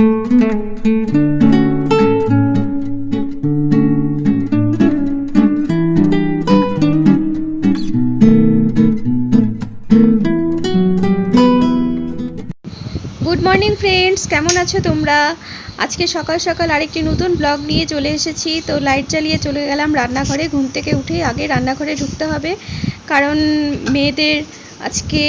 Good morning friends কেমন আছো তোমরা? আজকে সকাল সকাল আরেকটি নতুন ব্লগ নিয়ে চলে এসেছি। তো লাইট জ্বালিয়ে চলে গেলাম রান্নাঘরে। ঘুম থেকে উঠে আগে রান্নাঘরে ঢুকতে হবে। কারণ মেয়েদের আজকে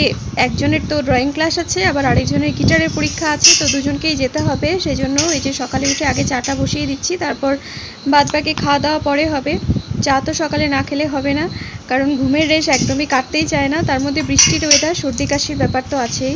একজনের তো ড্রয়িং ক্লাস আছে, আবার আরেকজনের গিটারের পরীক্ষা আছে, তো দুজনকেই যেতে হবে সেই জন্য এই যে সকালে উঠে আগে চাটা বসিয়ে দিচ্ছি, তারপর বাদ বাকি খাওয়া দাওয়া পরে হবে। চা তো সকালে না খেলে হবে না, কারণ ঘুমের রেশ একদমই কাটতেই চায় না, তার মধ্যে বৃষ্টির ওয়েদার সর্দি কাশির ব্যাপার তো আছেই।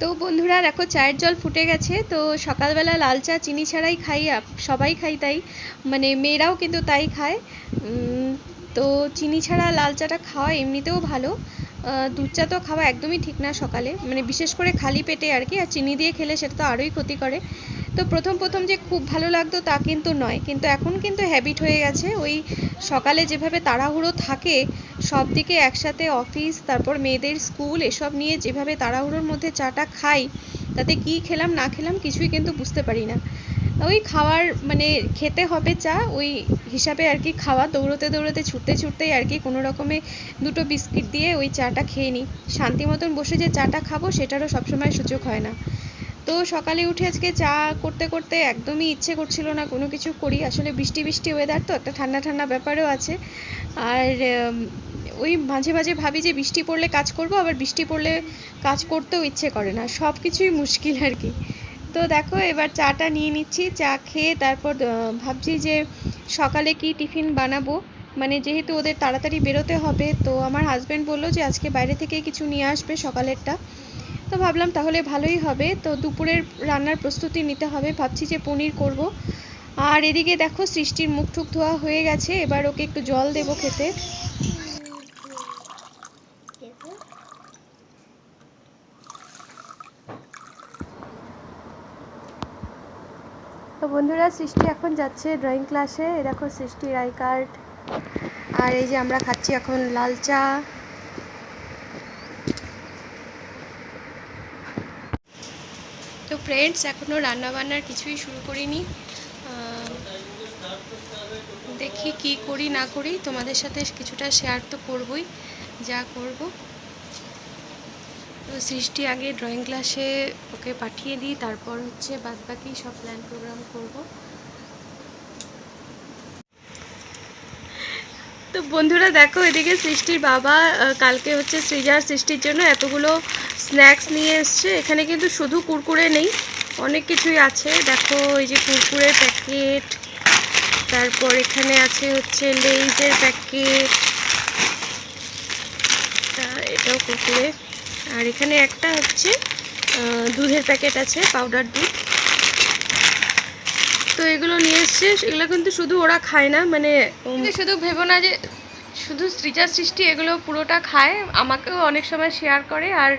তো বন্ধুরা, দেখো চায়ের জল ফুটে গেছে, তো সকালবেলা লাল চা, চিনি ছাড়াই খাই সবাই খাই তাই। মানে মেয়েরাও কিন্তু তাই খায়। তো চিনি ছাড়া লাল চাটা খাওয়া এমনিতেও ভালো। দুধ চা তো খাওয়া একদমই ঠিক না সকালে। মানে বিশেষ করে খালি পেটে আর কি, আর চিনি দিয়ে খেলে সেটা তো আরোই ক্ষতি করে। তো প্রথম প্রথম যে খুব ভালো লাগতো তা কিন্তু নয়। কিন্তু এখন কিন্তু হ্যাবিট হয়ে গেছে। ওই সকালে যেভাবে তাড়াহুড়ো থাকে সব দিকে একসাথে অফিস তারপর মেয়েদের স্কুল এসব নিয়ে যেভাবে তাড়াহুড়োর মধ্যে চাটা খাই, তাতে কি খেলাম, না খেলাম কিছুই কিন্তু বুঝতে পারি না। ওই খাওয়ার মানে খেতে হবে চা, ওই হিসাবে আর কি খাওয়া, দৌড়তে দৌড়তে, ছুটতে ছুটতেই আর কি কোনো রকমে দুটো বিস্কিট দিয়ে ওই চাটা খেয়ে নিই। শান্তি মতন বসে যে চাটা খাব, সেটারও সবসময় সুযোগ হয় না। তো সকালে উঠে আজকে চা করতে করতে একদমই ইচ্ছে করছিল না কোনো কিছু করি। আসলে বৃষ্টি বৃষ্টি ওয়েদার তো, একটা ঠান্ডা ঠান্ডা ব্যাপারও আছে। আর ওই মাঝে মাঝে ভাবি যে বৃষ্টি পড়লে কাজ করব, আবার বৃষ্টি পড়লে কাজ করতেও ইচ্ছে করে না। সব কিছুই মুশকিল আর কি। তো দেখো, এবার চাটা নিয়ে নিচ্ছি, চা খেয়ে তারপর ভাবছি যে সকালে কি টিফিন বানাবো। মানে যেহেতু ওদের তাড়াতাড়ি বেরোতে হবে, তো আমার হাজবেন্ড বলল যে আজকে বাইরে থেকে কিছু নিয়ে আসবে সকালেরটা। তো ভাবলাম তাহলে ভালোই হবে। তো দুপুরের রান্নার প্রস্তুতি নিতে হবে। ভাবছি যে পনির করব। আর এদিকে দেখো, সৃষ্টির মুখ টুক ধোয়া হয়ে গেছে। এবার ওকে একটু জল দেবো খেতে তো বন্ধুরা, সৃষ্টি এখন যাচ্ছে ড্রয়িং ক্লাসে এই দেখো সৃষ্টির আই কার্ড আর এই যে আমরা খাচ্ছি এখন লাল চা। তো ফ্রেন্ডস এখনও রান্নাবান্নার কিছুই শুরু করিনি। দেখি কি করি, না করি। তোমাদের সাথে কিছুটা শেয়ার তো করবই। যা করব। তো সৃষ্টি আগে ড্রয়িং ক্লাসে ওকে পাঠিয়ে দিই, তারপর হচ্ছে বাদবাকি সব প্ল্যান প্রোগ্রাম করব। তো বন্ধুরা দেখো, এদিকে সৃষ্টির বাবা কালকে হচ্ছে সৃজার সৃষ্টির জন্য এতগুলো স্ন্যাক্স নিয়ে এসছে। এখানে কিন্তু শুধু কুরকুরে নেই, অনেক কিছুই আছে। দেখো, এই যে কুরকুরের প্যাকেট তারপর এখানে আছে হচ্ছে লেইজের প্যাকেট এটাও কুরকুরে। আর এখানে একটা হচ্ছে দুধের প্যাকেট আছে পাউডার দুধ। তো এগুলো নিয়ে এসছে, এগুলো কিন্তু শুধু ওরা খায় না মানে শুধু ভেবো না যে, শুধু সৃজা সৃষ্টি এগুলো পুরোটা খায়, আমাকেও অনেক সময় শেয়ার করে, আর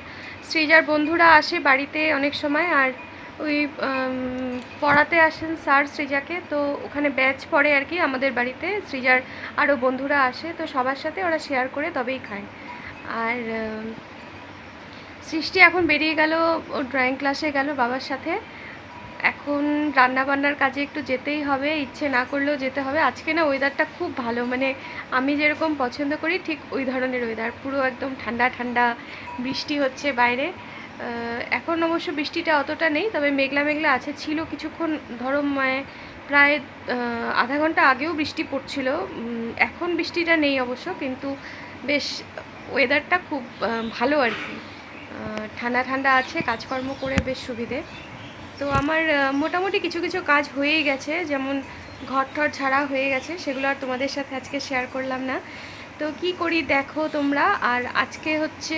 সৃজার বন্ধুরা আসে বাড়িতে অনেক সময়, আর ওই পড়াতে আসেন স্যার সৃজাকে, তো ওখানে ব্যাচ পড়ে আর কি আমাদের বাড়িতে, সৃজার আরও বন্ধুরা আসে, তো সবার সাথে ওরা শেয়ার করে তবেই খায়। আর সৃষ্টি এখন বেরিয়ে গেল, ও ড্রয়িং ক্লাসে গেল বাবার সাথে। এখন রান্না বান্নার কাজে একটু যেতেই হবে, ইচ্ছে না করলেও যেতে হবে। আজকে না ওয়েদারটা খুব ভালো মানে আমি যেরকম পছন্দ করি, ঠিক ওই ধরনের ওয়েদার পুরো একদম ঠান্ডা ঠান্ডা বৃষ্টি হচ্ছে বাইরে। এখন অবশ্য বৃষ্টিটা অতটা নেই, তবে মেঘলা মেঘলা আছে। ছিল কিছুক্ষণ, ধরো প্রায় আধা ঘণ্টা আগেও বৃষ্টি পড়ছিল। এখন বৃষ্টিটা নেই অবশ্য, কিন্তু বেশ ওয়েদারটা খুব ভালো আর কি। ঠান্ডা ঠান্ডা আছে, কাজকর্ম করে বেশ সুবিধে। তো আমার মোটামুটি কিছু কিছু কাজ হয়েই গেছে, যেমন ঘর টর ছাড়া হয়ে গেছে, সেগুলো আর তোমাদের সাথে আজকে শেয়ার করলাম না। তো কি করি দেখো তোমরা, আর আজকে হচ্ছে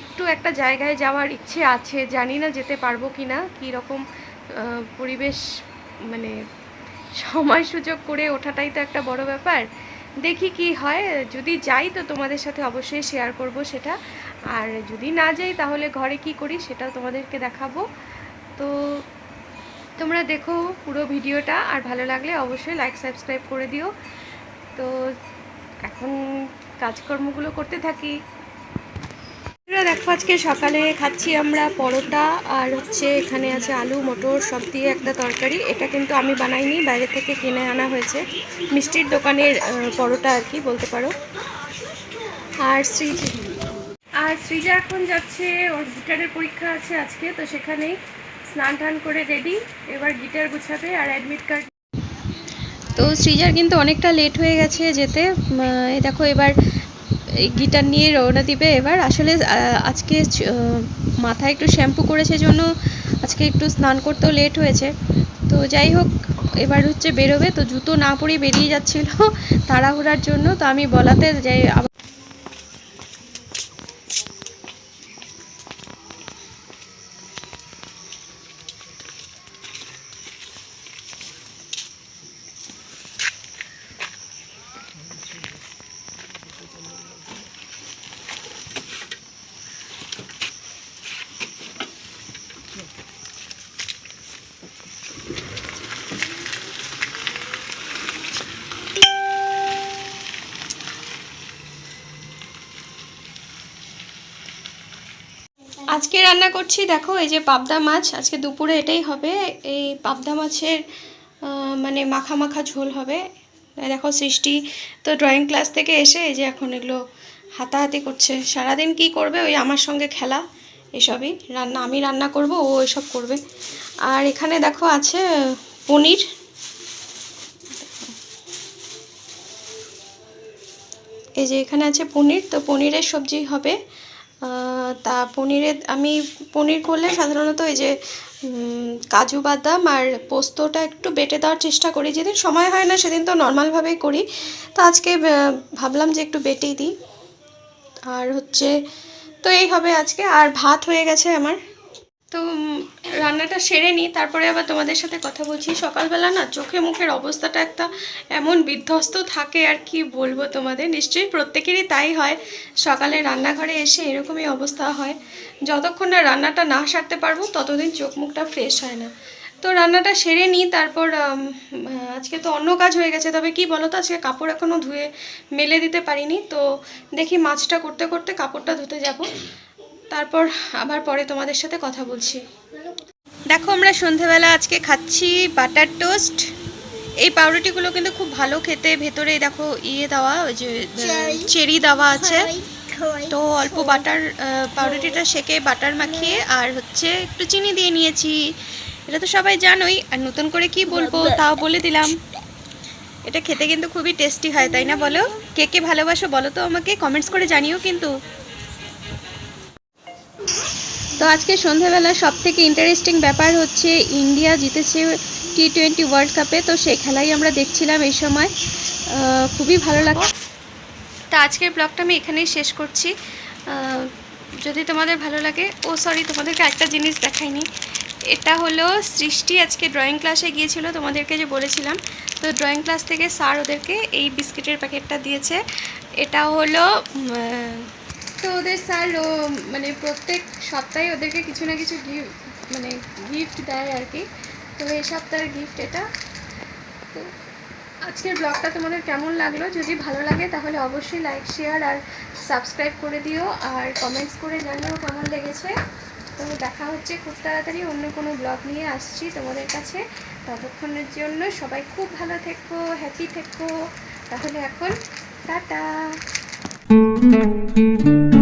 একটু একটা জায়গায় যাওয়ার ইচ্ছে আছে, জানি না যেতে পারব কি না কীরকম পরিবেশ মানে সময় সুযোগ করে ওঠাটাই তো একটা বড় ব্যাপার। দেখি কি হয়, যদি যাই তো তোমাদের সাথে অবশ্যই শেয়ার করব সেটা। আর যদি না যাই, তাহলে ঘরে কি করি সেটাও তোমাদেরকে দেখাবো। তো তোমরা দেখো পুরো ভিডিওটা, আর ভালো লাগলে অবশ্যই লাইক সাবস্ক্রাইব করে দিও। তো এখন কাজকর্মগুলো করতে থাকি। দেখো আজকে সকালে খাচ্ছি আমরা পরোটা, আর হচ্ছে এখানে আছে আলু, মটর, সব দিয়ে একটা তরকারি। এটা কিন্তু আমি বানাইনি, বাইরে থেকে কিনে আনা হয়েছে। মিষ্টির দোকানের পরোটা আর কি, বলতে পারো। আর সৃজ আর সৃজা এখন যাচ্ছে, ওর গিটারের পরীক্ষা আছে আজকে, তো সেখানেই স্নান টান করে রেডি এবার গিটার গুছাবে আর অ্যাডমিট কার্ড তো সৃজার কিন্তু অনেকটা লেট হয়ে গেছে যেতে। দেখো এবার গিটার নিয়ে রওনা দিবে এবার। আসলে আজকে মাথায় একটু শ্যাম্পু করেছে জন্য আজকে একটু স্নান করতেও লেট হয়েছে। তো যাই হোক, এবার হচ্ছে বেরোবে। তো জুতো না পরেই বেরিয়ে যাচ্ছিল তাড়াহুড়ার জন্য। তো আমি বলাতে যাই আবার আজকে রান্না করছি, দেখো এই যে পাবদা মাছ, আজকে দুপুরে এটাই হবে। এই পাবদা মাছের মানে মাখা মাখা ঝোল হবে। দেখো সৃষ্টি তো ড্রয়িং ক্লাস থেকে এসে এই যে এখন এগুলো হাতাহাতি করছে। সারাদিন কি করবে? ওই আমার সঙ্গে খেলা, এসবই। রান্না, আমি রান্না করব, ও এসব করবে। আর এখানে দেখো আছে পনির। এই যে এখানে আছে পনির, তো পনিরের সবজি হবে। তা পনিরের আমি পনির করলে সাধারণত এই যে কাজু বাদাম আর পোস্তটা একটু বেটে দেওয়ার চেষ্টা করি। যেদিন সময় হয় না, সেদিন তো নর্মালভাবেই করি। তো আজকে ভাবলাম যে একটু বেটেই দিই। আর হচ্ছে, তো এই হবে আজকে। আর ভাত হয়ে গেছে আমার। তো রান্নাটা সেরে নিই তারপরে আবার তোমাদের সাথে কথা বলছি। সকালবেলা না চোখে মুখের অবস্থাটা একটা এমন বিধ্বস্ত থাকে আর কি বলব তোমাদের। নিশ্চয়ই প্রত্যেকেরই তাই হয়, সকালে রান্নাঘরে এসে এরকমই অবস্থা হয়। যতক্ষণ না রান্নাটা না সারতে পারব, ততদিন চোখ মুখটা ফ্রেশ হয় না। তো রান্নাটা সেরে নিই তারপর আজকে তো অন্য কাজ হয়ে গেছে, তবে কি বলো তো আজকে কাপড় এখনও ধুয়ে মেলে দিতে পারিনি। তো দেখি মাছটা করতে করতে কাপড়টা ধুতে যাব। তারপর আবার পরে তোমাদের সাথে কথা বলছি। দেখো আমরা সন্ধেবেলা আজকে খাচ্ছি বাটার টোস্ট। এই পাউরুটিগুলো কিন্তু খুব ভালো খেতে। ভেতরে দেখো ইয়ে দেওয়া ওই যে চেরি। দেওয়া আছে। তো অল্প বাটার পাউরুটিটা সেকে বাটার মাখিয়ে আর হচ্ছে একটু চিনি দিয়ে নিয়েছি। এটা তো সবাই জানোই। আর নতুন করে কি বলব তাও বলে দিলাম। এটা খেতে কিন্তু খুবই টেস্টি হয় তাই না বলো? কে কে ভালোবাসো বলো তো আমাকে। কমেন্টস করে জানিও কিন্তু। তো আজকে সন্ধ্যাবেলা সব থেকে ইন্টারেস্টিং ব্যাপার হচ্ছে ইন্ডিয়া জিতেছে টি টোয়েন্টি ওয়ার্ল্ড কাপে তো সেই খেলাই আমরা দেখছিলাম এই সময়। খুবই ভালো লাগছে। তা আজকের ব্লগটা আমি এখানেই শেষ করছি। যদি তোমাদের ভালো লাগে, ও সরি তোমাদেরকে একটা জিনিস দেখাইনি। এটা হলো সৃষ্টি আজকে ড্রয়িং ক্লাসে গিয়েছিল, তোমাদেরকে যে বলেছিলাম। তো ড্রয়িং ক্লাস থেকে স্যার ওদেরকে এই বিস্কিটের প্যাকেটটা দিয়েছে। এটা হলো তো ওদের স্যার মানে প্রত্যেক সপ্তাহে ওদেরকে কিছু না কিছু গিফট মানে গিফট দেয় আর কি। তো এই সপ্তাহের গিফট এটা। তো আজকের ব্লগটা তোমাদের কেমন লাগল? যদি ভালো লাগে, তাহলে অবশ্যই লাইক শেয়ার আর সাবস্ক্রাইব করে দিও। আর কমেন্টস করে জানিও কেমন লেগেছে। তো দেখা হচ্ছে খুব তাড়াতাড়ি অন্য কোনো ব্লগ নিয়ে আসছি তোমাদের কাছে। ততক্ষণের জন্য সবাই খুব ভালো থেকো হ্যাপি থেকো। তাহলে এখন টাটা। thank you